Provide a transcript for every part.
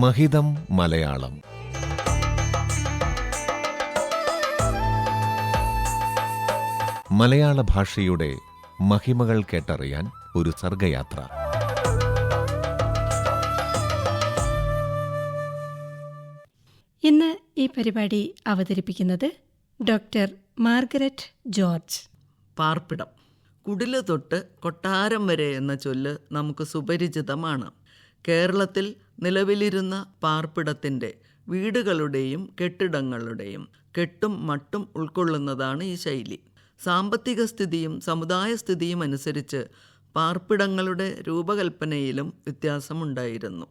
മഹിതം മലയാളം. മലയാള ഭാഷയുടെ മഹിമകൾ കേട്ടറിയാൻ ഒരു സർഗയാത്ര. ഇന്ന് ഈ പരിപാടി അവതരിപ്പിക്കുന്നത് ഡോക്ടർ മാർഗരറ്റ് ജോർജ്. പാർപ്പിടം. കുടിൽ തൊട്ട് കൊട്ടാരം വരെ എന്ന ചൊല്ല് നമുക്ക് സുപരിചിതമാണ്. കേരളത്തിൽ നിലവിലിരുന്ന പാർപ്പിടത്തിന്റെ വീടുകളുടെയും കെട്ടിടങ്ങളുടെയും കെട്ടും മട്ടും ഉൾക്കൊള്ളുന്നതാണ് ഈ ശൈലി. സാമ്പത്തിക സ്ഥിതിയും സമുദായ സ്ഥിതിയും അനുസരിച്ച് പാർപ്പിടങ്ങളുടെ രൂപകൽപ്പനയിലും വ്യത്യാസമുണ്ടായിരുന്നു.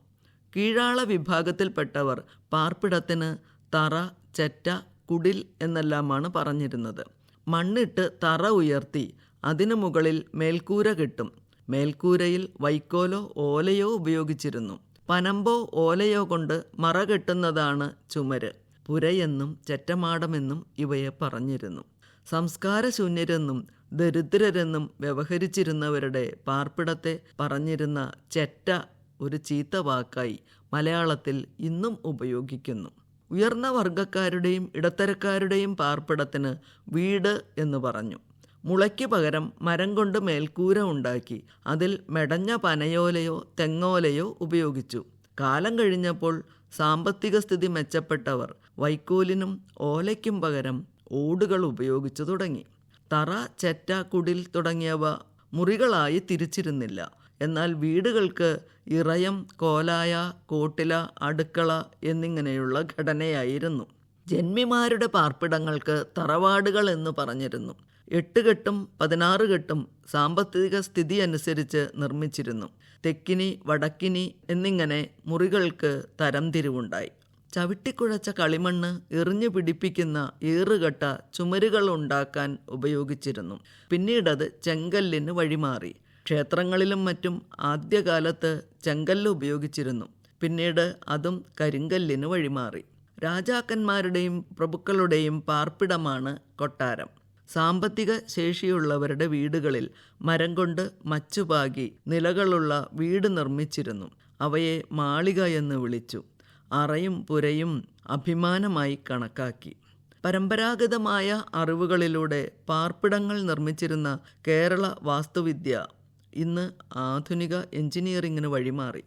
കീഴാള വിഭാഗത്തിൽപ്പെട്ടവർ പാർപ്പിടത്തിന് തറ ചെറ്റ കുടിൽ എന്നെല്ലാമാണ് പറഞ്ഞിരുന്നത്. മണ്ണിട്ട് തറ ഉയർത്തി അതിനു മുകളിൽ മേൽക്കൂര കെട്ടും. മേൽക്കൂരയിൽ വൈക്കോലോ ഓലയോ ഉപയോഗിച്ചിരുന്നു. പനമ്പോ ഓലയോ കൊണ്ട് മറ കെട്ടുന്നതാണ് ചുമര്. പുരയെന്നും ചെറ്റമാടമെന്നും ഇവയെ പറഞ്ഞിരുന്നു. സംസ്കാരശൂന്യരെന്നും ദരിദ്രരെന്നും വ്യവഹരിച്ചിരുന്നവരുടെ പാർപ്പിടത്തെ പറഞ്ഞിരുന്ന ചെറ്റ ഒരു ചീത്ത വാക്കായി മലയാളത്തിൽ ഇന്നും ഉപയോഗിക്കുന്നു. ഉയർന്ന വർഗക്കാരുടെയും ഇടത്തരക്കാരുടെയും പാർപ്പിടത്തിന് വീട് എന്ന് പറഞ്ഞു. മുളയ്ക്ക് പകരം മരം കൊണ്ട് മേൽക്കൂര ഉണ്ടാക്കി. അതിൽ മെടഞ്ഞ പനയോലയോ തെങ്ങോലയോ ഉപയോഗിച്ചു. കാലം കഴിഞ്ഞപ്പോൾ സാമ്പത്തിക സ്ഥിതി മെച്ചപ്പെട്ടവർ വൈക്കോലിനും ഓലയ്ക്കും പകരം ഓടുകൾ ഉപയോഗിച്ചു തുടങ്ങി. തറ ചെറ്റ കുടിൽ തുടങ്ങിയവ മുറികളായി തിരിച്ചിരുന്നില്ല. എന്നാൽ വീടുകൾക്ക് ഇറയം കോലായ കോട്ടില അടുക്കള എന്നിങ്ങനെയുള്ള ഘടനയായിരുന്നു. ജന്മിമാരുടെ പാർപ്പിടങ്ങൾക്ക് തറവാടുകൾ എന്ന് പറഞ്ഞിരുന്നു. എട്ട് കെട്ടും പതിനാറ് കെട്ടും സാമ്പത്തിക സ്ഥിതി അനുസരിച്ച് നിർമ്മിച്ചിരുന്നു. തെക്കിനി വടക്കിനി എന്നിങ്ങനെ മുറികൾക്ക് തരംതിരിവുണ്ടായി ചവിട്ടിക്കുഴച്ച കളിമണ്ണ് എറിഞ്ഞു പിടിപ്പിക്കുന്ന ഏറുകെട്ട ചുമരുകൾ ഉണ്ടാക്കാൻ ഉപയോഗിച്ചിരുന്നു. പിന്നീടത് ചെങ്കല്ലിന് വഴിമാറി. ക്ഷേത്രങ്ങളിലും മറ്റും ആദ്യകാലത്ത് ചെങ്കല്ല് ഉപയോഗിച്ചിരുന്നു. പിന്നീട് അതും കരിങ്കല്ലിന് വഴിമാറി. രാജാക്കന്മാരുടെയും പ്രഭുക്കളുടെയും പാർപ്പിടമാണ് കൊട്ടാരം. സാമ്പത്തിക ശേഷിയുള്ളവരുടെ വീടുകളിൽ മരം കൊണ്ട് മച്ചുപാകി നിലകളുള്ള വീട് നിർമ്മിച്ചിരുന്നു. അവയെ മാളിക എന്ന് വിളിച്ചു. അറയും പുരയും അഭിമാനമായി കണക്കാക്കി. പരമ്പരാഗതമായ അറിവുകളിലൂടെ പാർപ്പിടങ്ങൾ നിർമ്മിച്ചിരുന്ന കേരള വാസ്തുവിദ്യ ഇന്ന് ആധുനിക എഞ്ചിനീയറിംഗിന് വഴിമാറി.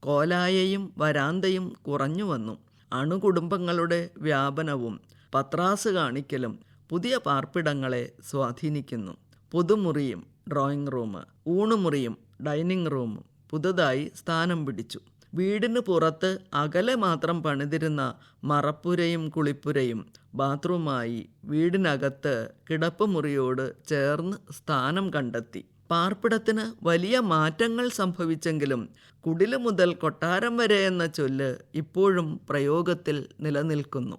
കോലായയും വരാന്തയും കുറഞ്ഞു വന്നു. അണുകുടുംബങ്ങളുടെ വ്യാപനവും പത്രാസ് കാണിക്കലും പുതിയ പാർപ്പിടങ്ങളെ സ്വാധീനിക്കുന്നു. പുതുമുറിയും ഡ്രോയിങ് റൂം ഊണുമുറിയും ഡൈനിങ് റൂമും പുതുതായി സ്ഥാനം പിടിച്ചു. വീടിന് പുറത്ത് അകലെ മാത്രം പണിതിരുന്ന മറപ്പുരയും കുളിപ്പുരയും ബാത്റൂമായി വീടിനകത്ത് കിടപ്പുമുറിയോട് ചേർന്ന് സ്ഥാനം കണ്ടെത്തി. പാർപ്പിടത്തിന് വലിയ മാറ്റങ്ങൾ സംഭവിച്ചെങ്കിലും കുടിൽ മുതൽ കൊട്ടാരം വരെ എന്ന ചൊല്ല് ഇപ്പോഴും പ്രയോഗത്തിൽ നിലനിൽക്കുന്നു.